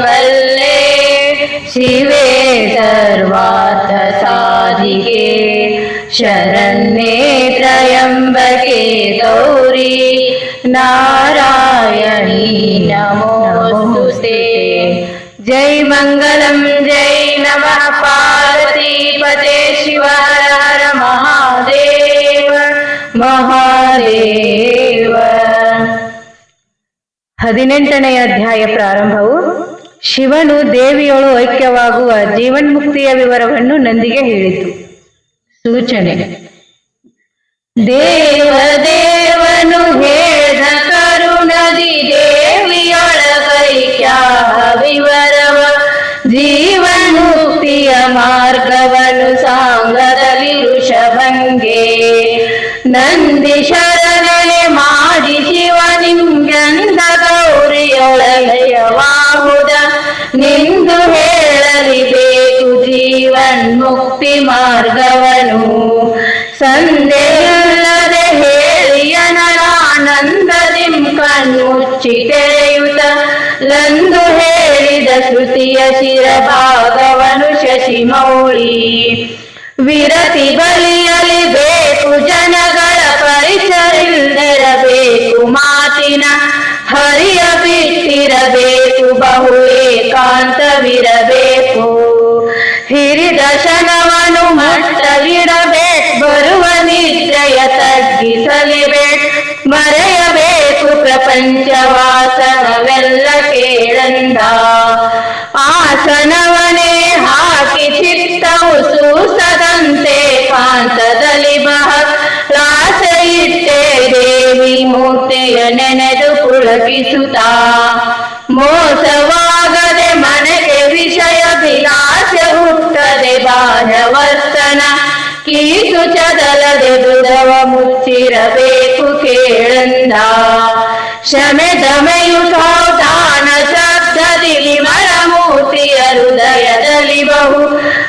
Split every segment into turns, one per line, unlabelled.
वल्ले शिवे सर्वार्थ साधिके शरण्ये त्र्यम्बके गौरी नारायणी नमोऽस्तु ते। जय मङ्गलं जय नमः, पार्वतीपते शिव महादेव। महादेव ಹದಿನೆಂಟನೆಯ ಅಧ್ಯಾಯ ಪ್ರಾರಂಭವು, ಶಿವನು ದೇವಿಯೊಳು ಐಕ್ಯವಾಗುವ ಜೀವನ್ಮುಕ್ತಿಯ ವಿವರವನ್ನು ನಂದಿಗೆ ಹೇಳಿತು. ಸೂಚನೆ. ದೇವ ದೇವನು ಹೇಳ್ದ ಕರುಣದಿ ದೇವಿಯೊಳಗೈಕ್ಯ ವಿವರವ, ಜೀವನ್ಮುಕ್ತಿಯ ಮಾರ್ಗವನ್ನು ಸಾಂಗದಲ್ಲಿ ಋಷಭಂಗೆ ನಂದಿ ಗೌರಿಯೊಳಲಯವಾಹುದ ನಿಂದು ಹೇಳಲಿ ಜೀವನ್ ಮುಕ್ತಿ ಮಾರ್ಗವನು. ಸಂದೇಹಲ್ಲದೆ ಹೇಳಿಯನರಾನಂದದಿಂ ಕಣ್ಣುಚ್ಚಿ ತೆರೆಯುತ ಲಂದು ಹೇಳಿದ ಶ್ರುತಿಯ ಶಿರಭಾಗವನು ಶಶಿಮೌಳಿ. ವಿರತಿ ಬಲಿಯಲಿ ಬೇಕು ಜನಗಳ ಪರಿಚಯಿಲ್ಲದಿರಬೇಕು ಮಾತಿನ. ಹರಿಯ ಬಿಟ್ಟಿರಬೇಕು ಬಹು ಏಕಾಂತವಿರಬೇಕು. ಹಿರಿದಶನವನು ಮಟ್ಟವಿಡಬೇಕು, ಬರುವ ನಿದ್ರೆಯ ತಗ್ಗಿಸಲಿಬೇಕು. ಮರೆಯಬೇಕು ಪ್ರಪಂಚವಾಸನವೆಲ್ಲ ಕೇಳಂದ. ಆಸನವನೇ ಹಾಕಿ ಚಿತ್ತವು ಸೂಸದಂತೆ ಕಾಂತದಲ್ಲಿ ಬಹ. ಲಾಸ ಇಟ್ಟೆ ದೇವಿ ಮೂರ್ತಿಯ ನೆನೆದು ಪುಳಕಿಸುತ್ತ ಮೋಸವಾಗದೆ ಮನೆಗೆ ವಿಷಯ ವಿಲಾಸ ಹುಟ್ಟದೆ ಬಾಣವರ್ತನ ಕೀಸು ಚದಲದೆ ದುರವ ಮುಚ್ಚಿರಬೇಕು ಕೇಳಂದ. ಶಮೆ ದಮೆಯು ಸಾವಧಾನ ಶಬ್ದದಿಲಿ ಮರಮೂರ್ತಿಯ ಮೂರ್ತಿಯ ಹೃದಯದಲ್ಲಿ ಬಹು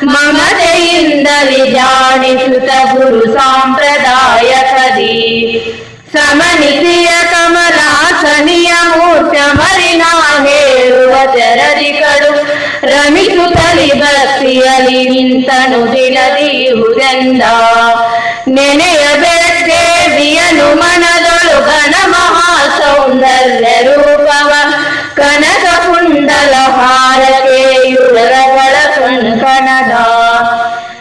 ಮಮತೆಯಿಂದಲಿ ಜಾಣಿಸುತ್ತ ಗುರು ಸಾಂಪ್ರದಾಯ ಕದಿ ಸಮನಿತಿಯ ದಿನದಿಹುದೆಂದ ನೆನೆಯ ದೇವಿಯನು ಮನದೊಳು ಘನ ಮಹಾ ಸೌಂದರ್ಯ ರೂಪವ ಕನಕ ಕುಂಡಲ ಹಾರಕೆಯುರಗಳ ಕಂಕಣದ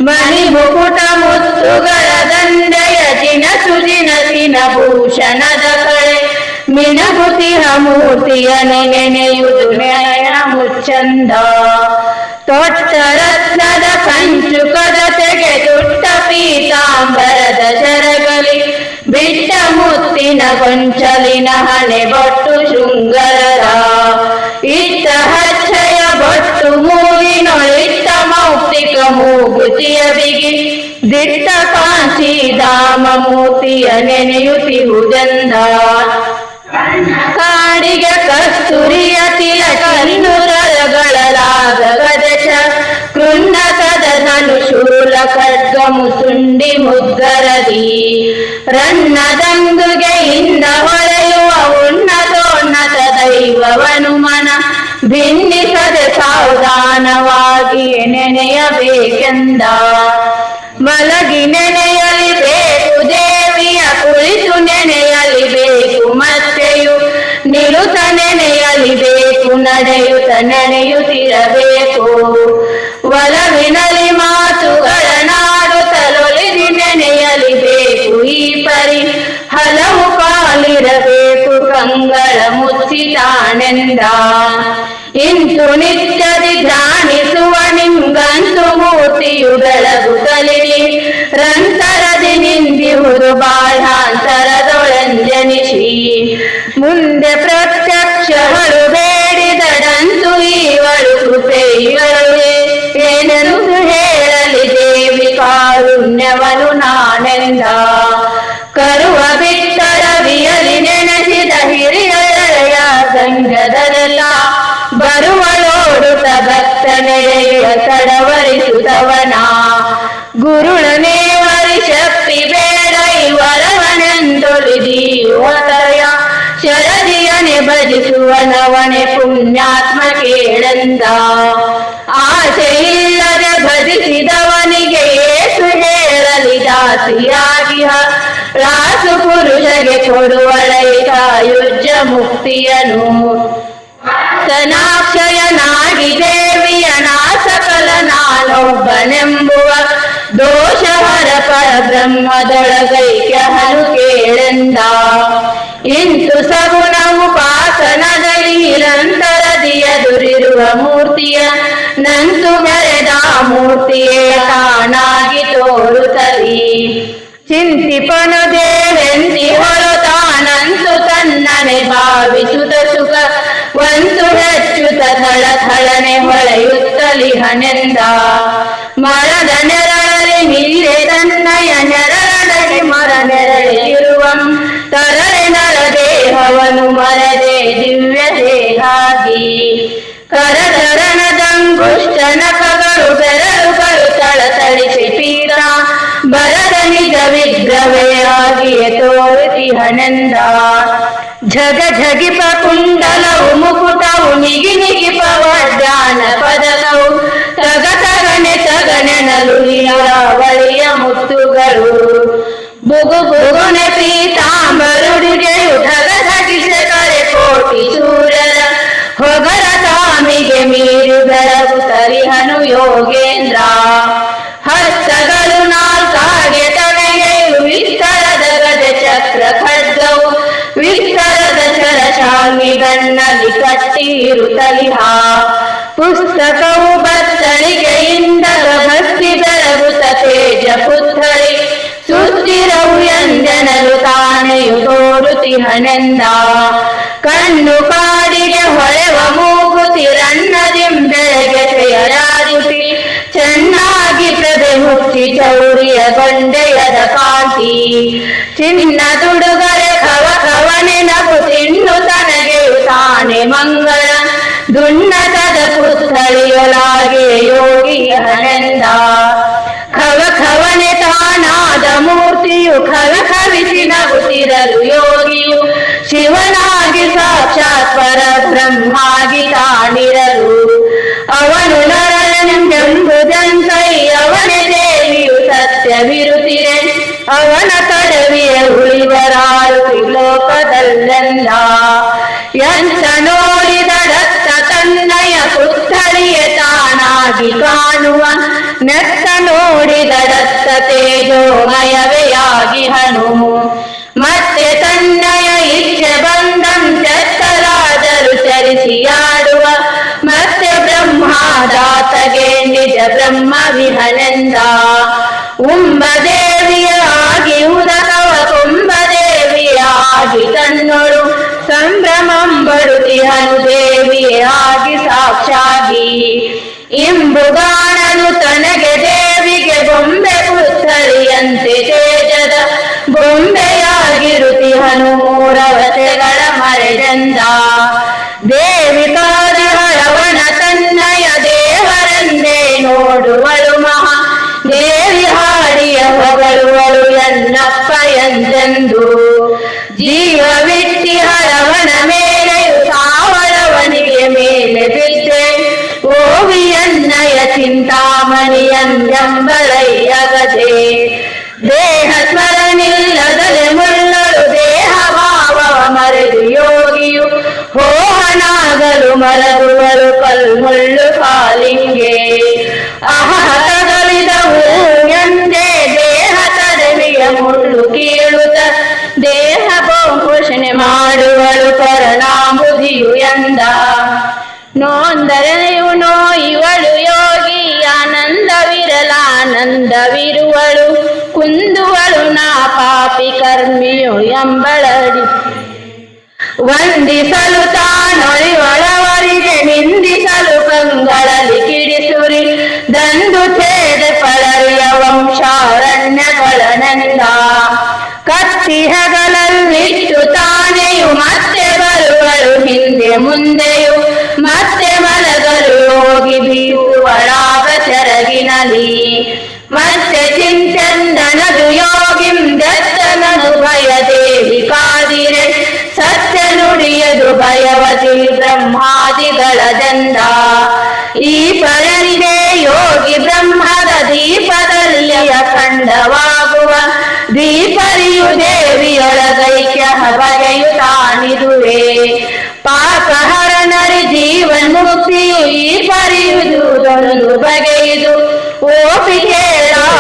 ಮಣಿ ಮುಕುಟ ಮುತ್ತುಗಳ ದಂಡೆಯ ಚಿನ ಸುಜಿನಸಿನ ಭೂಷಣದ ಕಳೆ ಮಿನಗುತಿಹ ಮೂರ್ತಿಯ ನೆನೆಯುವುದು ನಯನ ಮುಚ್ಚಂದ ತೊಟ್ಟ ರತ್ನದ ಕಂಚುಕದ ತುಟ್ಟ ಪೀತಾಂಬರದ ಶರಗಲಿ ಬಿಟ್ಟ ಮುತ್ತಿನ ಕೊಂಚಲಿನ ಹಣೆ ಬೊಟ್ಟು ಶೃಂಗರದ ಇಟ್ಟ ಹಚ್ಚಯ ಬೊಟ್ಟು ಮೂಗಿನೊಳಿತ್ತ ಮೌಕ್ತಿಕ ಮೂಗುತಿಯ ಬಿಗಿ, ದಿಟ್ಟ ಕಾಂಚಿ ಮೂತಿಯ ನೆನೆಯುತ್ತಿರುವುದೆಂದ ಕಾಡಿಗೆ ಕಸ್ತೂರಿಯ ತಿಲಕಿನ್ನುರಗಳಾದ ಶೂಲ ಖಡ್ಗ ಮುಸುಂಡಿ ಮುದ್ಗರದಿ ರನ್ನದಂಗುಗೆ ಇಂದ ಹೊಳೆಯುವ ಉನ್ನತೋನ್ನತ ದೈವವನು ಮನ ಭಿನ್ನಿಸದೆ ಸಾವಧಾನವಾಗಿ ನೆನೆಯಬೇಕೆಂದ ಮಲಗಿ ನೆನೆಯಲಿ ಬೇಕು ದೇವಿಯ ಕುಳಿತು ನೆನೆಯಲಿ ಬೇಕು ಮತ್ತೆಯು ನಿಲುತ ನೆನೆಯಲಿ ಬೇಕು ನಡೆಯುತ್ತ ನೆನೆಯುತ್ತಿರಬೇಕು ಒಲವಿನಲಿ ಮುಚ್ಚಿತಾನೆಂದ ಇಂತು ನಿತ್ಯದಿ ಧ್ಯಾನಿಸುವ ನಿಂಗಂತು ಮೂರ್ತಿಯು ಬೆಳಗುತ್ತಲಿರಿ ರಂತರದಿ ನಿಂದಿಹುದು ಬಾಳಾಂತರದೊಳಂಜನಿಸಿ ಮುಂದೆ ಪ್ರತ್ಯಕ್ಷಗಳು ಬೇಡಿದಡಂತು ಇವಳು ಕೃಪೆಯುವೆ ಏನೆಂದು ಹೇಳಲಿ ದೇವಿ ಕಾರುಣ್ಯವನು ನಾನೆಂದ ನೆರೆಯುವ ತಡವರಿಸುತ್ತವನ ಗುರುಳನೇ ವರಿಶಕ್ತಿ ಬೇಡ ಇವರವನೆಂದೊಳಿದೀವತಯ ಶರದಿಯನೆ ಭಜಿಸುವನವನೆ ಪುಣ್ಯಾತ್ಮಕೆ ಕೇಳೆಂದ ಆಸೆಯಿಲ್ಲದೆ ಭಜಿಸಿದವನಿಗೆ ಏಸು ಹೇಳಲಿ ದಾಸಿಯಾಗಿ ರಾಸು ಪುರುಷಗೆ ಕೊಡುವಳೈಕ ಯುಜ್ಯ ಮುಕ್ತಿಯನು ಸನಾಕ್ಷಯನಾಗಿ ದೇವಿಯನ ಸಕಲ ನಾನೊಬ್ಬನೆಂಬುವ ದೋಷಹರ ಪರಬ್ರಹ್ಮದೊಳಗೈಕ್ಯ ಹನು ಕೇಳೆಂದ. ಇಂತು ಸಗುಣವು ಪಾಸನದಲ್ಲಿ ನಿರಂತರದಿ ಎದುರಿರುವ ಮೂರ್ತಿಯ ನಂತು ಮೆರೆದ ಮೂರ್ತಿಯೇ ತಾನಾಗಿ ತೋರುತ್ತಲಿ. ಚಿಂತಿಪನು ದೇವೆಂದಿ ಹೊರತಾನಂತು ತನ್ನನೆ ಭಾವಿಸುತ್ತ ಹೊಳೆಯುತ್ತಲಿ ಹನೆಂದ ಮರದ ನೆರಳಲಿ ನೀರೆ ತನ್ನಯ ನೆರಳಲಿ ಮರ ನೆರಳಿರುವ ತರಳೆ ನರ ದೇಹವನು ಮರದೆ ದಿವ್ಯ ದೇಹಾಗಿ ಕರದರಣದಂಗುಷ್ಟನಕಗಳು ಬೆರಳುಗಳು ತಳತಳಿಸಿ ಪೀರ ಬರದ ನಿಜ ವಿಗ್ರಹವಾಗಿಯೇ ತೋರಿಸಿ ಹನೆಂದ ಝಗ ಝಗಿಪ ಕುಂಡಲವು ಮುಕುಟವು ನಿಗಿ ನಿಗಿಪ ವಡ್ಡಾನ ಪದಕವು ತಗ ತಗನೆ ತಗನೆನಲು ನೀರಾವಳಿಯ ಮುತ್ತುಗಳು ಬುಗು ಬುಗುನೆ ಪೀತಾಂಬರುಡಿಗೆಯು ಧಗ ಧಗಿಸೆ ಕರೆ ಕೋಟಿ ಸೂರರ ಹೊಗರ ತಾಮಿಗೆ ಮೀರು ಬೆಳಗು ಸರಿಹನು ಯೋಗೇಂದ್ರ. ಶರಶಾಂಗಿ ಗಣ್ಣಲ್ಲಿ ಕಟ್ಟಿರುತ್ತಲಿಹ ಪುಸ್ತಕವು ಬತ್ತಳಿಗೆಯಿಂದ ಭಕ್ತಿ ಬೆಳಗುತ್ತ ತೇಜ ಪುತ್ಥಳಿ. ಸುತ್ತಿರವು ಎಂದೆನಲು ತಾನೆಯು ತೋರುತಿಹನೆಂದ ಕಣ್ಣು ಕಾಡಿಗೆ ಹೊಳೆವ ಮೂಗುತಿ ರನ್ನದಿಂಬೆಗೆ ತೆಯರಾದಿಸಿ ಚೆನ್ನಾಗಿ ಪ್ರಭೆ ಹುಟ್ಟಿ ಚೌರಿಯ ಗೊಂಡೆಯದ ಕಾಂತಿ. ಚಿನ್ನ ದುಡುಗರೆ ಕವ ಕವನೆನಪು ತಿನ್ನು ತನಗೆಯು ತಾನೆ ಮಂಗಳ. ದುನ್ನತದ ಪುತ್ಥಳಿಯೊಳಗೆ ಯೋಗಿ ಹನೆಂದ. ಖವ ಖವನೆ ತಾನಾದ ಮೂರ್ತಿಯು ಖವ ಖವಿಸಿ ನಗುತ್ತಿರಲು ಯೋಗಿಯು. ಶಿವನಾಗಿ ಸಾಕ್ಷಾತ್ ಪರ ಬ್ರಹ್ಮಾಗಿ ತಾಣಿರಲು ಅವನು ನರನೆಂಬುದಂತೈ ಸತ್ಯವಿರುತ್ತಿರೆ ಅವನ ಕಡವಿಯ ಉಳಿದರಾರು ಲೋಕದಲ್ಲೆಲ್ಲ. ಎಂತ ನೋಡಿದಡತ್ತ ತನ್ನಯ ಪುತ್ಥಳಿಯ ತಾನಾಗಿ ಕಾಣುವ. ನೆತ್ತ ನೋಡಿದಡತ್ತ ತೇಜೋಮಯವೆಯಾಗಿ ಹನು ಮತ್ತೆ ತನ್ನಯ ಇಚ್ಛೆ ಬಂದಂತೆತ್ತಲಾದರೂ ಚರಿಸಿಯಾಡುವ ಮತ್ತೆ ಬ್ರಹ್ಮದಾತಗೆ ನಿಜ ಬ್ರಹ್ಮ ವಿಹನೆಂದ. ಉಂಬದೇವಿಯಾಗಿ ಉದಕವ ಕುಂಭದೇವಿಯಾಗಿ ತನ್ನೊಳು. ಸಂಭ್ರಮಂ ಬರುತಿಹನು ದೇವಿಯಾಗಿ ಸಾಕ್ಷಾಗಿ. ಇಂಬುಗಾಣನು ತನಗೆ ದೇವಿಗೆ ಬೊಂಬೆ ಪುತ್ಥಳಿಯಂತೆ ತೇಜದ ಬೊಂಬೆಯಾಗಿರುತಿಹನು ಮೂರವತೆಗಳ ಮರೆದಂದ ಎಂದೆಂದು ಜೀವವಿಟ್ಟಿ ಹರವಣ ಮೇಲೆಯು ಸಾವರವನಿಗೆ ಮೇಲೆ ಬಿದ್ದೆ. ಓವಿಯನ್ನಯ ಚಿಂತಾಮಣಿಯಂಬಳಯ್ಯ ಗದೆ ದೇಹ ಸ್ಮರಣಿಲ್ಲದಲೆ ಮುಳ್ಳರು ದೇಹ ಭಾವವ ಮರೆದು ಯೋಗಿಯು ಹೋಹನಾಗಲು ಮರಗುವರು ಕಲ್ಮುಳ್ಳು ಕಾಲಿಂಗೆ. ಅಹ ಕೀಳುತ್ತ ದೇಹ ಪೋಷಣೆ ಮಾಡುವಳು ಕರುಣಾಂಬುಧಿಯು ಎಂದ. ನೋಂದರೆಯು ನೋಯುವಳು ಯೋಗಿ, ಆನಂದವಿರಲಾನಂದವಿರುವಳು, ಕುಂದುವಳು ನಾ ಪಾಪಿ ಕರ್ಮಿಯು ಎಂಬಳಡಿ ವಂದಿಸಲು ತಾನೊಳಿವಳವರಿಗೆ ನಿಂದಿಸಲು ಕಂಗಳಲ್ಲಿ ಕಿಡಿಸುರಿ, ದಂದು ಪಳರಿಯ ವಂಶಾರಣ್ಯಗಳನೆಂದ ಕತ್ತಿ ಹಗಲಲ್ಲಿಟ್ಟು ತಾನೆಯು ಮತ್ತೆ ಬರುವಳು ಹಿಂದೆ ಮುಂದೆಯು ಮತ್ತೆ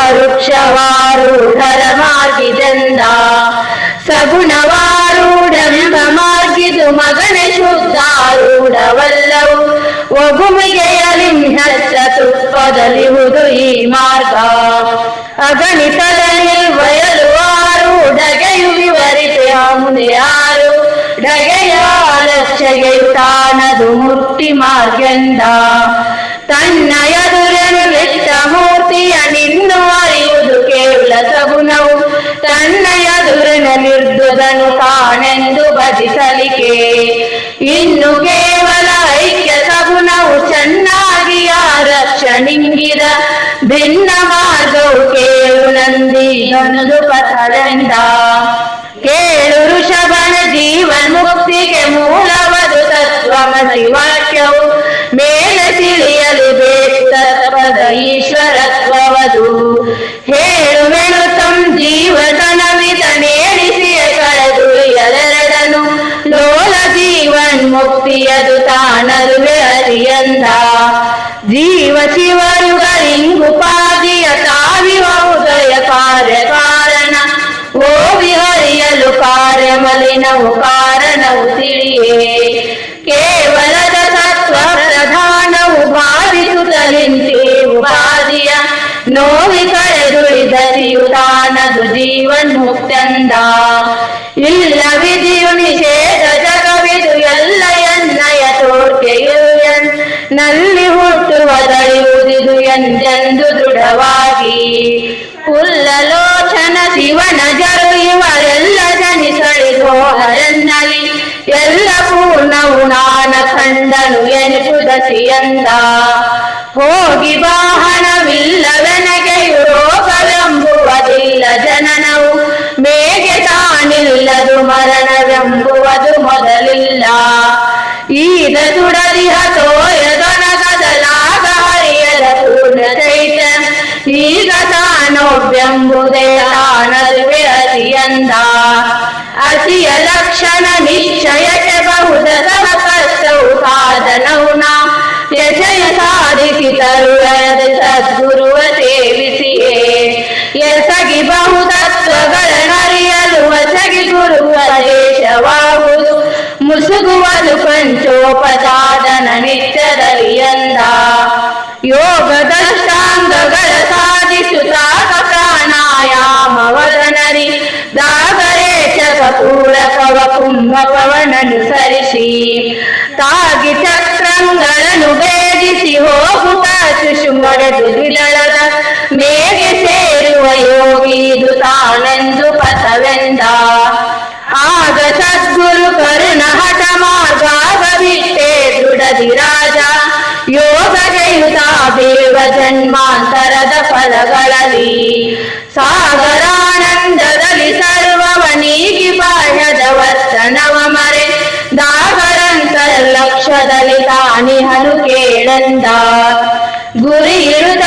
ಓಪಿಕೇಳ ವೃಕ್ಷವಾರೂಢರ ಮಾರ್ಗಿದಂದ ಸಗುಣವಾರೂಢಂಬ ಮಾರ್ಗಿದು ಮಗನ ಶುದ್ಧಾರೂಢವಲ್ಲವು. ಒಗುಮಿಗೆಯಲಿಂಹತ್ತ ತುಪ್ಪದಲಿಹುದು ಈ ಮಾರ್ಗ. ಅಗಣಿತದಲ್ಲಿ ವಯಲು ಆರು ಡಗೆಯು ವಿವರಿತೆ ಮುನಿಯಾರು ಡಗೆಯ ಲಕ್ಷೆಗೆ ತಾನದು ಮುಕ್ತಿ ಮಾರ್ಗಂದ. ತನ್ನ ಕೇವಲ ಸಗುಣವು ತನ್ನಯ ದುರನ ನಿರ್ದುದನು ತಾನೆಂದು ಭಜಿಸಲಿಕೆ ಇನ್ನು ಕೇವಲ ಐಕ್ಯ ಸಗುಣವು ಚೆನ್ನಾಗಿ ರಕ್ಷಣಿಂಗಿದ ಭಿನ್ನ ಮಾರ್ಗವು ಕೇಳು ನಂದಿ ಪಥದಿಂದ. ಕೇಳು ಋಷಭನ ಜೀವನ್ ಮುಕ್ತಿಗೆ ಮೂಲವದು ತತ್ವಮಸಿ ವಾಕ್ಯವು ಮೇಲೆ ತಿಳಿಯಲು ಬೇಕು ತತ್ವದ ಈಶ್ವರತ್ವವದು ಹೇಳುವೆನು ತಂ ಜೀವತನವಿದ ಕಳೆದು ಎಲ್ಲೆರಡನು ಲೋಲ ಜೀವನ್ ಮುಕ್ತಿಯದು ತಾನರುವೆ ಅರಿಯಂದ ಜೀವ ಶಿವರುಗಳಿಂಗುಪಾದಿಯ ತಾವಿವ ಉದಯ ಕಾರ್ಯ ಕಾರಣ ಓ ವಿಹರಿಯಲು ಕಾರ್ಯ ಮಲಿನವು ಕಾರಣವು ತಿಳಿಯೇ. ಕಳೆದುಳಿದರಿಯು ತಾನದು ಜೀವನ್ ಮುಕ್ತಂದ ಇಲ್ಲ ವಿಧಿಯು ನಿಷೇಧ ಜಗವಿದು ಎಲ್ಲ ಎನ್ನಯ ತೋರ್ಕೆಯು ನಲ್ಲಿ ಹುಟ್ಟುವುದಳಿಯುವುದಿದು ಎಂದೆಂದು ದೃಢವಾಗಿ. ಕುಲ್ಲಲೋಚನ ಶಿವನ ಜರು ಇವರೆಲ್ಲ ಜನಿಸಳಿದೋ ಹರನ್ನಲಿ. ಎಲ್ಲ ಪೂರ್ಣವು ನಾನ ಕಂಡನು ಎನಿಸುದಸಿಯಂದ ಹೋಗಿ ವಾಹನವಿಲ್ಲವೆನಗೆಯು ಈಗ ಸುಡದಿಹ ತೋಯದೊನಗದಲಾಗ ಹರಿಯದ ಪೂರ್ಣ ಚೈತ ಈಗ ತಾನೊಬ್ಬೆಂಬುದೇ ತಾನದುವೆ ಅರಿಯಂದ ಅತಿಯ ಲಕ್ಷಣ ನಿಶ್ಚಯಕ್ಕೆ ಬಹುದ ಸಹ ಕಷ್ಟವು ಸಾಧನವು ನಾ ಯಶಯ ಸಾಧಿಸಿ ತರುವದ ಸದ್ಗುರುವ ಸೇವಿಸಿಯೇ. ಎಸಗಿ ಬಹುತತ್ವಗಳನ್ನರಿಯಲು ಒಸಗಿ ಗುರುವ ದೇಶವಾಗುವುದು ಮುಸುಗುವುದು ಪಂಚೋಪಸಾದನ ನಿತ್ಯದಲ್ಲಿ ಎಂದ ಯೋಗ ದಷ್ಟಾಂಗಗಳ ಸಾಧಿಸುತ್ತಾ ಪ್ರಾಣಾಯಾಮವದನರಿ ದಾಗರೇಚಕ ಪೂರಕವ ಕುಂಭಪವನನುಸರಿಸಿ ತಾಗಿ ಚಕ್ರಂಗಳನ್ನು ಭೇದಿಸಿ ಹೋಗುತ್ತ ಸುಷುಮೊಡೆದು ದ್ವಿದಳದ ಮೇಗೆ ಸೇರುವ ಯೋಗಿ ಇದು ತಾನೆಂದು ಪಥವೆಂದ ಆಗ ಸದ್ಗುರು ಕರುಣ ಹಠ ಮಾರ್ಗಾಗ ಬಿಟ್ಟೆ ದೃಢದಿ ರಾಜ. ಯೋಗಗೆಯುತ ದೇವ ಜನ್ಮಾಂತರದ ಫಲಗಳಲ್ಲಿ ಸಾಗರಾನಂದದಲ್ಲಿ ಸರ್ವವನೀಗಿ ಬಾಹ್ಯದ ವರ್ತನವ ಮರೆ. ದಾಗರಂತರ ಲಕ್ಷದಲ್ಲಿ ತಾನಿಹನು ಕೇಳಂದ. ಗುರಿ ಇರುದ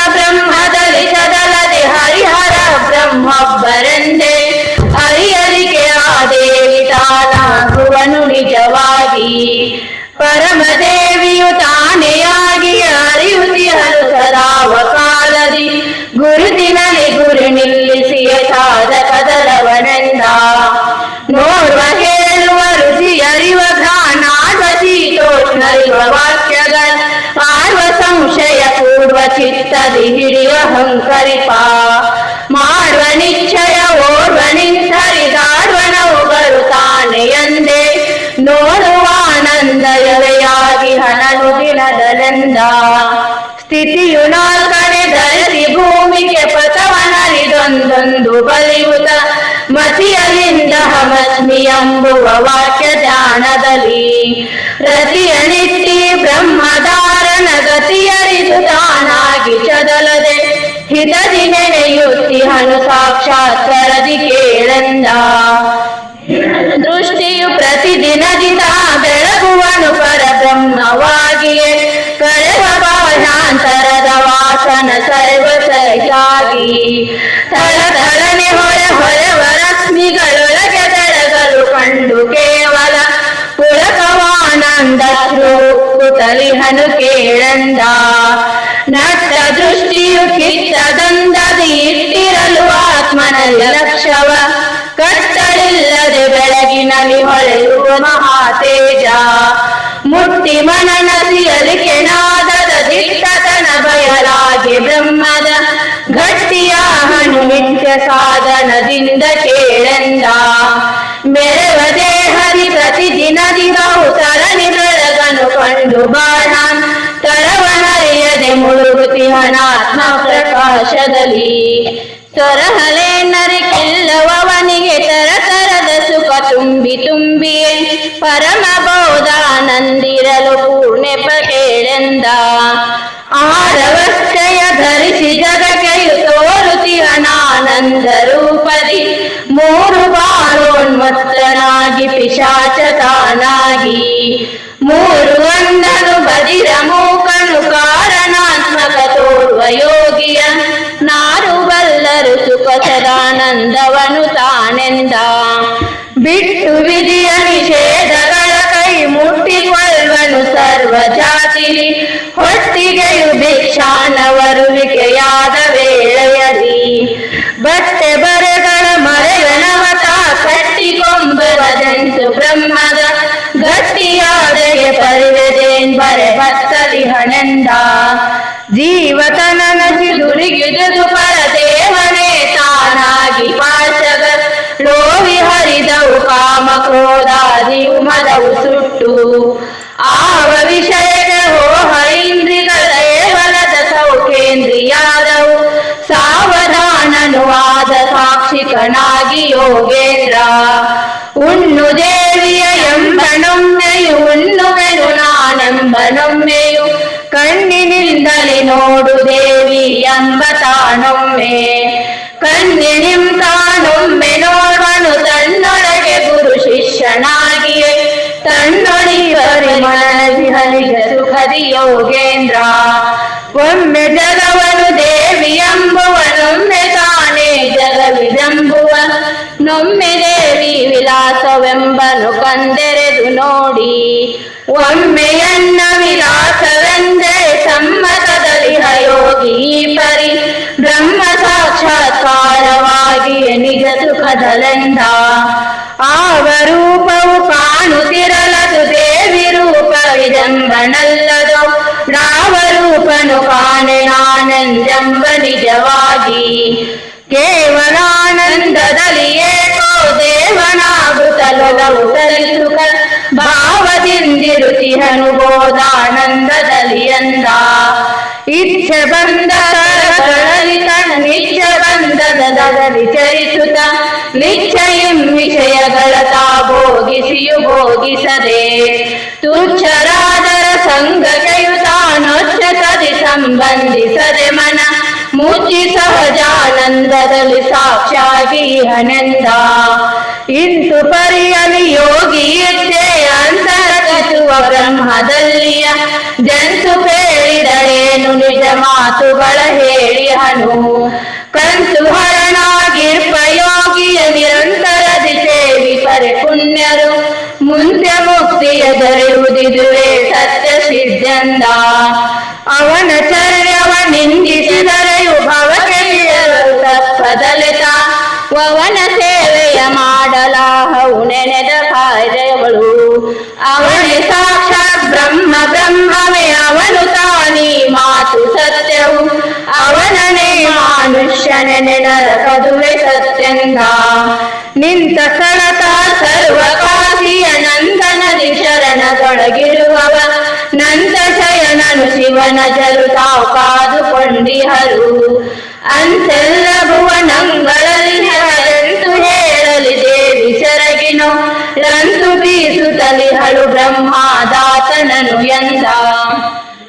ಎಂಬುವ ವಾಕ್ಯ ಧ್ಯಾನದಲ್ಲಿ ರತಿಯ ನಿಟ್ಟಿ ಬ್ರಹ್ಮಧಾರಣ ಗತಿಯರಿದು ತಾನಾಗಿ ಚದಲದೆ ಹಿತದಿ ನೆನೆಯುತ್ತಿ ಹನು ಸಾಕ್ಷಾತ್ಕರದಿ ಕೇಳೆಂದ. ದೃಷ್ಟಿಯು ಪ್ರತಿದಿನದಿಂದ ಬೆಳಗುವನು ಪರಬ್ರಹ್ಮವಾಗಿಯೇ ಕಳೆವ ಬಾಹ್ಯಾಂತರದ ವಾಸನ ಸರ್ವ ಸರಿಯಾಗಿ ತಳ ತಳನೆ ಹೊರೆ ಹೊಳೆವ ರಶ್ಮಿಗಳು ಕಂಡು ಕೇವಲ ಕುತಲಿ ಕುತಲಿಹನು ಕೇಳಂದ ನಟ್ಟ ದೃಷ್ಟಿಯು ಕಿತ್ತದಂದದಿ ಇಟ್ಟಿರಲು ಆತ್ಮನಲ್ಲ ಲಕ್ಷವ. ಕತ್ತಲಿಲ್ಲದೆ ಬೆಳಗಿನಲ್ಲಿ ಹೊಳೆಯುವ ಮಹಾತೇಜ. ಮುಟ್ಟಿ ಮನನಸಿಯಲಿ ಕೆಣಾದದ ದಿಟ್ಟತನ ಬಯಲಾಗಿ ಬ್ರಹ್ಮದ ಗಟ್ಟಿಯ ಹನುಮಿತ್ಯ ಸಾಧನದಿಂದ ಕೇಳೆಂದ. ಮೆರವ ದೇಹರಿ ಪ್ರತಿದಿನದಿ ಬಹು ಸರಣಿ ಬೆಳಗನು ಕಂಡು ಬಾಣ. ತಳವನರಿಯದೆ ಮುಳುಗುತಿಹನಾತ್ಮ ಪ್ರಕಾಶದಲ್ಲಿ. ಸೊರಹಲೆ ನರಿಕೆಲ್ಲವನಿಗೆ ತರ ತರದ ಸುಖ ತುಂಬಿ ತುಂಬಿಯೇ. ಪರಮ ಬೋಧಾನಂದಿರಲು ಪೂರ್ಣೆಪ ಕೇಳೆಂದ. ಆರವಸ್ಥೆಯ ಧರಿಸಿ ಜಗಕೆಯು ತೋರುತಿಹನಾನಂದ ರೂಪದಿ. ಮೂರು ಬಾರೋನ್ಮತ್ತನಾಗಿ ಪಿಶಾಚ ತಾನಾಗಿ ಮೂರು ಅಂದನು ಬದಿರ ಮೂಕನು ಕಾರಣಾತ್ಮಕ ತೋರುವ ಯೋಗಿಯ ನಾರು ಬಲ್ಲರು ಸುಖ ಸದಾನಂದವನು ತಾನೆಂದ. ಬಿಟ್ಟು ವಿಧಿಯ ನಿಷೇಧಗಳ ಕೈ ಮುಟ್ಟಿಕೊಳ್ಳುವನು ಸರ್ವ ಜಾತಿಲಿ. ಹೊಟ್ಟಿಗೆಯು ಭಿಕ್ಷಾನವರುವಿಕೆಯಾದ ವೇಳೆಯಲ್ಲಿ ಬಟ್ಟೆ ಕಟ್ಟಿಕೊಂಬರದೆಂತು ಬ್ರಹ್ಮದ ಗಟ್ಟಿಯಾದೆಗೆ ಪರಿವೆದೇನ್ ಬರೆ ಬತ್ತಲಿ ಹಣೆಂದ. ಜೀವತನ ನಸಿದುರಿಗಿದುದು ಪರದೇವನೇ, ತಾನಾಗಿ ಪಾಶಗ ಲೋವಿ ಹರಿದವು, ಕಾಮ ಕೋದಾದಿ ಮದವು ಸುಟ್ಟು. ಆವ ವಿಷಯದ ಹೋ ಇಂದ್ರಿಗಳ ಏವಲದ ಸೌಖೇಂದ್ರಿಯಾದವು ಸಾವಧಾನನು ಆದ ಸಾಕ್ಷಿಕನಾಗಿ ಯೋಗೇಂದ್ರ. ಉಣ್ಣು ದೇವಿಯ ಎಂಬನೊಮ್ಮೆಯು ಉಣ್ಣುವೆನು ನಾನೆಂಬನೊಮ್ಮೆಯು ಕಣ್ಣಿನಿಂದಲೇ ನೋಡು ದೇವಿ ಎಂಬ ತಾನೊಮ್ಮೆ ಕಣ್ಣಿನಿಂ ತಾನೊಮ್ಮೆ ನೋಡನು ತನ್ನೊಳಗೆ ಗುರು ಶಿಷ್ಯನಾಗಿಯೇ ತನ್ನೊಳಿಗರಿ ಮನದಿ ಹರಿಗ ಸುಖದಿ ಯೋಗೇಂದ್ರ ಒಮ್ಮೆ ಜಗವನು ದೇವಿ ಎಂಬುವನೊಮ್ಮೆ ತಾನೇ ಜಗವಿದೆಂಬುವ ನೊಮ್ಮೆ ದೇವಿ ವಿಲಾಸವೆಂಬನು ಕಂದೆರೆದು ನೋಡಿ. ಒಮ್ಮೆಯನ್ನ ವಿಲಾಸವೆಂದೇ ಸಮ್ಮತದಲ್ಲಿ ಹಯೋಗಿ ಪರಿ. ಬ್ರಹ್ಮ ಸಾಕ್ಷಾತ್ಕಾರವಾಗಿ ನಿಜ ಸುಖದಲೆಂದ. ಆವ ರೂಪವು ಕಾಣುತ್ತಿರಲದು ದೇವಿ ರೂಪವಿದಂಬನಲ್ಲದು ರಾವ ರೂಪನು ಕಾಣೆ ನಿಜವಾಗಿ. ಕೇವಲಾನಂದದಲ್ಲಿ ಏಕೋ ದೇವನಾಗುತ್ತಲೊಲವು ಸರಿಸುಖ ಭಾವದಿಂದಿರುತಿಹನು ಬೋಧಾನಂದದಲ್ಲಿ ಎಂದ ಇಚ್ಛೆ ಬಂದ ಕರಗಳಲ್ಲಿ ತನ್ನ ನಿತ್ಯ ಬಂಧದಲ್ಲಿ ಚರಿಸುತ್ತ ನಿಶ್ಚಯಂ ವಿಷಯಗಳ ತಾ ಭೋಗಿಸಿಯು ಭೋಗಿಸದೆ ತುಚ್ಛರಾದರ ಸಂಗತೆಯು ತಾನೊಚ್ಚತದಿ ಸಂಬಂಧಿಸದೆ ಮನ. ಮುಚ್ಚಿ ಸಹಜಾನಂದದಲ್ಲಿ ಸಾಕ್ಷಾಗಿ ಹನಂದ. ಇಂತು ಪರಿಯಲಿ ಯೋಗಿ ಇದ್ದೆ ಅಂತರಗಸುವ ಬ್ರಹ್ಮದಲ್ಲಿಯ. ಜಂತು ಹೇಳಿದಳೇನು ನಿಜ ಮಾತುಗಳ ಹೇಳಿ ಹನು. ಕಂತು ಪರೆ ಪುಣ್ಯರು ಮುಂದೆ ಮುಕ್ತಿಯ ದೊರೆಯುವುದಿದುವೇ ಸತ್ಯ ಸಿದ್ಧಂದ. ಅವನ ಚರ್ಯವ ನಿಂದಿಸಿದರೆಯು ಭವಕೆಯರು ತಪ್ಪದಲೆತ ಅವನ ಸೇವೆಯ ಮಾಡಲಾಹವು ನೆನೆದ ಕಾರ್ಯಗಳು ಅವನೇ ಸಾಕ್ಷಾತ್ ಬ್ರಹ್ಮ ಬ್ರಹ್ಮವೇ ಅವನು ತಾನೇ ಮಾತು ಸತ್ಯವು ಅವನನೇ ಮನುಷ್ಯನೇ ನರಕದುವೆ ಸತ್ಯಂಗ ನಿಂತ ಕಳತ ಸರ್ವಕಾಸಿಯ ನಂದನದಿ ಶರಣದೊಳಗಿರುವವ ನಂದ ಶಯನನು ಶಿವನ ಜರು ತಾವು ಕಾದುಕೊಂಡಿಹರು ಅಂತೆಲ್ಲ ಭುವನಂಗಳಲ್ಲಿ ಹರೆಂತು ಹೇಳಲಿ ದೇವಿ ಸೆರಗಿನೋ ರಂತು ಬೀಸುತ್ತಲಿ ಹಳು ಬ್ರಹ್ಮಾದಾತನನು ಎಂದ.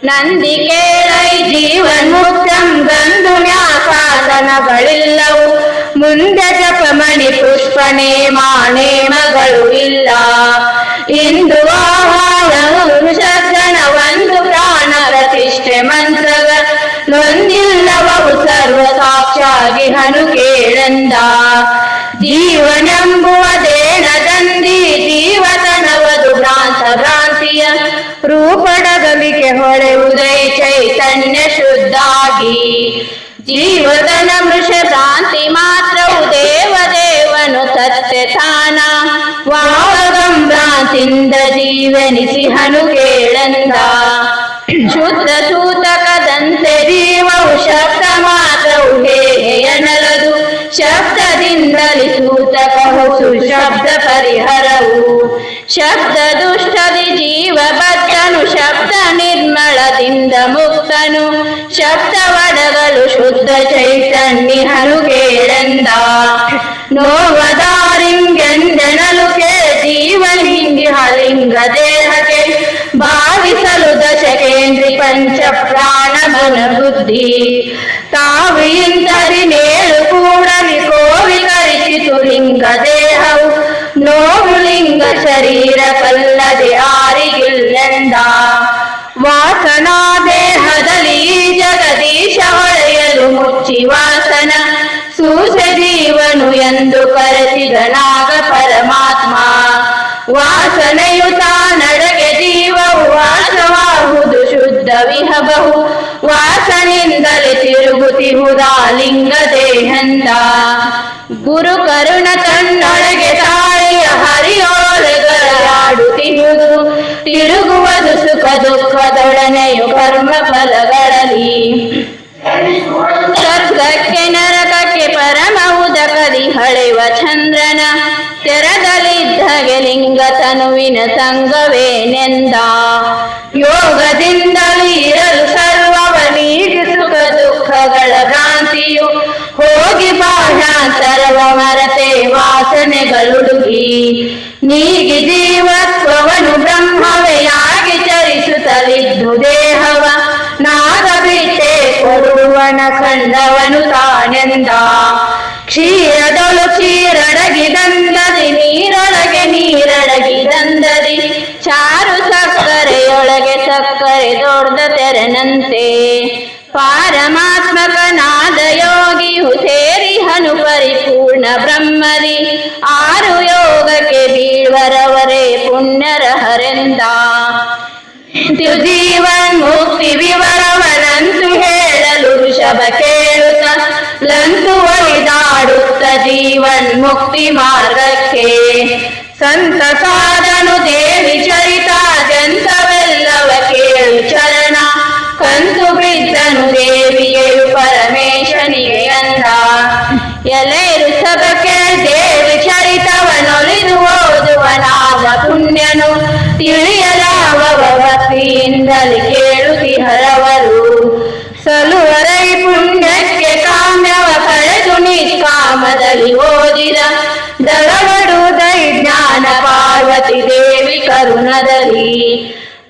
ನಂದಿ ಕೇಳೈ ಜೀವನ್ ಮುಕ್ತಂ ಗಂಧು ಸಾಧನಗಳಿಲ್ಲವು ಮುಂದೆ ಜಪಮಣಿ ಪುಷ್ಪನೇ ಮಾನೇಮಗಳು ಇಲ್ಲ. ಇಂದು ಸಜ್ಜನ ಒಂದು ಪ್ರಾಣ ಪ್ರತಿಷ್ಠೆ ಮಂತ್ರಗಳೊಂದಿಲ್ಲವವು ಸರ್ವ ಸಾಕ್ಷಾಗಿ ಹನು ಕೇಳಂದ ಜೀವನೆಂಬುವ ದೇಣದ ಭ್ರಾಂತ ಭ್ರಾಂತಿಯ ಹೊಳೆ ಉದಯ ಚೈತನ್ಯ ಶುದ್ಧಾಗಿ. ಜೀವದನ ಮೃಷ ಭ್ರಾಂತಿ ಮಾತ್ರವು ದೇವದೇವನು ಸತ್ಯ ತಾನ. ವಾಗಂಭ್ರಾಂತಿಯಿಂದ ಜೀವನಿಸಿ ಹನು ಕೇಳಂದ ಶುದ್ಧ ಸೂತಕದಂತೆ ಜೀವವು ಶಬ್ದ ಮಾತ್ರವು ಹೇಗೆ ಎನ್ನಲದು? ಶಬ್ದದಿಂದಲಿ ಸೂತಕ ಹೊಸು ಶಬ್ದ ಪರಿಹರವು ಶಬ್ದ ದುಷ್ಟದಿ ಜೀವ ಬದ್ಧನು ಶಬ್ದ ನಿರ್ಮಳದಿಂದ ಮುಕ್ತನು. ಶಬ್ದ ಒಡಗಲು ಶುದ್ಧ ಚೈತನ್ಯ ಹನು ಕೇಳಂದ ನೋವದಾರಿಂಗೆಂದೆನಲು ಕೇ ಜೀವನ್ ಹಿಂಗಿ ಹಲಿಂಗ ದೇಹಕ್ಕೆ ಭಾವಿಸಲು ದಶಕೇಂದ್ರಿ ಪಂಚ ಪ್ರಾಣ ಮನ ಬುದ್ಧಿ ತಾವು ಇಂತರಿ ನೇಳು ಕೂಡಲಿ ಕೋವಿಕರಿಸಿತು ಲಿಂಗ ದೇಹವು ನೋವು ಲಿಂಗ ಶರೀರ ಕಲ್ಲದೆ ಆರಿಗಿಲ್ಲೆಂದ ವಾಸನಾ ದೇಹದಲ್ಲಿ ಈ ಜಗದೀಶ ಹೊಳೆಯಲು ಮುಚ್ಚಿ ವಾಸನ ಸೂಸ ಜೀವನು ಎಂದು ಕರೆಸಿದನಾಗ ಪರಮಾತ್ಮ ವಾಸನೆಯು ತಾನಡಗೆ ಜೀವವು ವಾಸವಾಹುದು ಶುದ್ಧ ವಿಹಬಹು. ವಾಸನಿಂದಲೇ ತಿರುಗುತ್ತಿಹುದಾ ಲಿಂಗ ದೇಹಂದ ಗುರು ಕರುಣ ತನ್ನೊಳಗೆ ತಾಳಿಯ ಹರಿಯೋಲೆಗಳಾಡುತ್ತಿರುವುದು ತಿರುಗುವುದು ಸುಖ ದುಃಖದೊಡನೆಯು ಕರ್ಮ ಫಲಗಳಲ್ಲಿ. ಸ್ವರ್ಗಕ್ಕೆ ನರಕಕ್ಕೆ ಪರಮ ಉದಕದಿ ಹಳೆವ ಚಂದ್ರನ. ತೆರದಲ್ಲಿದ್ದಾಗೆ ಲಿಂಗ ತನುವಿನ ಸಂಗವೇನೆಂದ ಯೋಗದಿಂದಲೂ ಇರಲು ಸರ್ವವ ನೀಡಿ ಸುಖ ದುಃಖಗಳ ಭ್ರಾಂತಿಯು. ಹೋಗಿ ಬಾಣಾಂತರವ ಮರತೆ, ವಾಸನೆಗಳುಡುಗಿ. ನೀಗಿ ಜೀವತ್ವವನು ಬ್ರಹ್ಮವೆಯಾಗಿ ಚರಿಸುತ್ತಲಿದ್ದು ದೇಹವ. ನಾಗ ಕೊಡುವನ ಕಂಡವನು ತಾನೆಂದ. ಕ್ಷೀರದೊಳು ಸಕ್ಕರೆ ತೆರನಂತೆ ಪಾರಮಾತ್ಮಕನಾದ ಯೋಗಿಯು ಸೇರಿ ಹನು ಪರಿಪೂರ್ಣ ಬ್ರಹ್ಮದಿ ಆರು ಯೋಗಕ್ಕೆ ಬೀಳ್ವರವರೇ ಪುಣ್ಯರಹರೆಂದ. ಜೀವನ್ ಮುಕ್ತಿ ವಿವರವನಂತು ಹೇಳಲು ಋಷಭ ಕೇಳುತ್ತ. ಲಂತು ಒಳಿದಾಡುತ್ತ ಜೀವನ್ ಮುಕ್ತಿ ಮಾರ್ಗಕ್ಕೆ. ಸಂತ ಕೇಳುತ್ತಿಹರವರು ಸಲುವರೈ ಪುಣ್ಯಕ್ಕೆ ಕಾಮ್ಯವ ಕಳೆದು ನಿಷ್ಕಾಮದಲ್ಲಿ ಓದಿದ ದಳವಡುದೈ ಜ್ಞಾನ ಪಾರ್ವತಿ ದೇವಿ ಕರುಣದಲ್ಲಿ.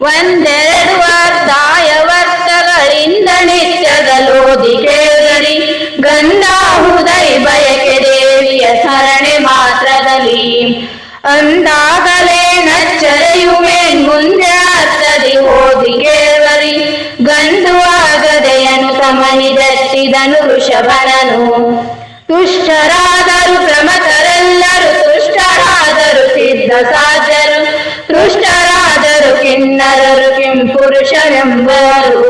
ಒಂದೆರಡು ಅರ್ಧಾಯ ವರ್ತಗಳಿಂದ ನಿತ್ಯದಲೋದಿ ಕೇಳರಿ ಗಂಧಾಹುದೈ ಬಯಕೆ ದೇವಿಯ ಸರಣೆ ಮಾತ್ರದಲ್ಲಿ. ಅಂದಾಗಲೇ ನಚ್ಚರೆಯು ಮೇನ್ ಮುಂದೆ ಅರ್ಥದಿ ಓದಿ ಕೇಳರಿ ಗಂಡು ಆಗದೆಯನು ತಮನಿದಟ್ಟಿದನು ಋಷಭನನು ತುಷ್ಟರಾದರು ಪ್ರಮತರೆಲ್ಲರೂ ತುಷ್ಟರಾದರು ಸಿದ್ಧ ಸಾಧ್ಯರು ತುಷ್ಟರಾದರು ಕಿನ್ನರರು ಕಿಂ ಪುರುಷರೆಂಬರು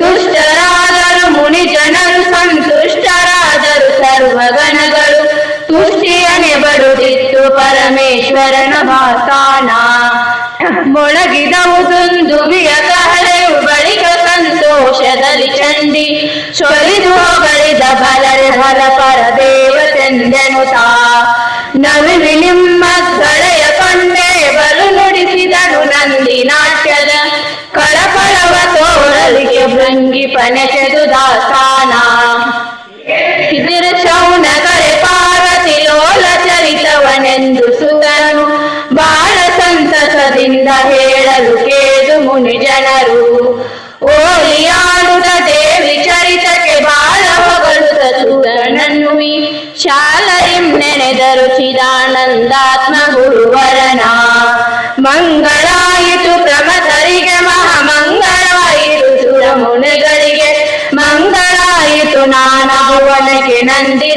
ತುಷ್ಟರಾದರು ಮುನಿ ಜನರು ಸಂತುಷ್ಟರಾದರು ಸರ್ವಗಣಗಳು ತುಷ್ಟಿಯನೆ ಬರುತ್ತಿತ್ತು ಪರಮೇಶ್ವರನ ಭಾಸಾನ ಮೊಳಗಿದವು ದುಂದುವಿಯ ಕಹಳೆಯು ಬಳಿಕ ಸಂತೋಷದಲ್ಲಿ ಚಂಡಿ ಚೊಲಿದು ಬಳಿದ ಬಲರೆ ಹರ ಪರ ದೇವತೆಂದೆನುತಾ ನವಿ ನಿಮ್ಮ ಗಳೆಯ ಕೊಂಡೆ ಬಲು ನುಡಿಸಿದನು ನಂದಿ ನಾಟ್ಯದ. ಕಳಕಳವ ತೋರಲಿಗೆ ಭೃಂಗಿ ಪನೆಸೆದು ದಾಸಾನ. ಚರಿತವನೆಂದು ಸುತನು ಬಾಳ ಸಂತಸದಿಂದ ಹೇಳಲು ಕೇಳು ಮುನಿ ಜನರು. ಓಲಿಯಾಡುದ ದೇವಿ ಚರಿತಕ್ಕೆ ಬಾಳ ಹೊಗಳುತ್ತ ಸುತನನ್ನು ಶಾಲರಿಂ ನೆನೆದರು ಚಿದಾನಂದಾತ್ಮ ಗುರುವರನ. ಮಂಗಳಾಯಿತು ಪ್ರಮತರಿಗೆ ಮಹಾಮಂಗಳಾಯಿತು ಸುರ ಮುನಿಗಳಿಗೆ ಮಂಗಳಾಯಿತು ನಾನಾ ಭುವನಕ್ಕೆ ನಂದಿ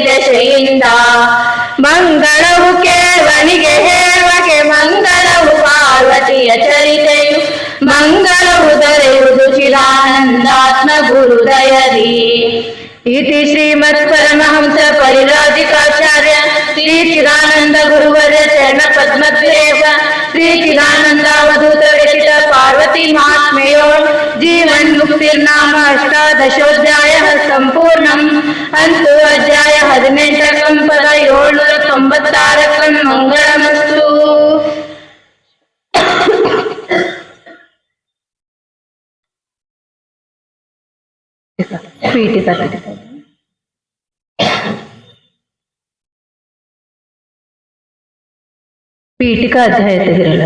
ದಶೆಯಿಂದ ಮಂಗಳವು ಕೇಳುವನಿಗೆ ಹೇಳುವಗೆ ಮಂಗಳವು ಪಾರ್ವತಿಯ ಚರಿತೆಯು ಮಂಗಳವು ದೊರೆಯುವುದು ಚಿದಾನಂದಾತ್ಮ ಗುರುದಯದಿ ಇತಿ ಶ್ರೀಮತ್ ಪರಮಹಂಸ ಪರಿರಾಜಿಕಾಚಾರ್ಯ ಶ್ರೀ ಚಿದಾನಂದ ಗುರುವರ್ಯ ಚರಣ ಪದ್ಮದೇವ ಶ್ರೀ ಚಿದಾನಂದ ಅವಧೂತ ವಿರಚಿತ ಪಾರ್ವತಿ ಮಹಾತ್ಮೆಯೋ ಜೀವನ್ ಮುಕ್ತಿರ್ನಾಮ ಅಷ್ಟಾದಶೋಧ್ಯಾಯ ಸಂಪೂರ್ಣಂ ಅಂತೂ ಅಧ್ಯಾಯ ಹದಿನೆಂಟಕಂ ಪದ ಏಳ್ನೂರ ತೊಂಬತ್ತಾರಕಂ ಮಂಗಳಮಸ್ತು
ಪೀಠಿಕ ಪೀಠಿಕ ಅಧ್ಯಾಯ ತೆಗಿರಲ್ಲ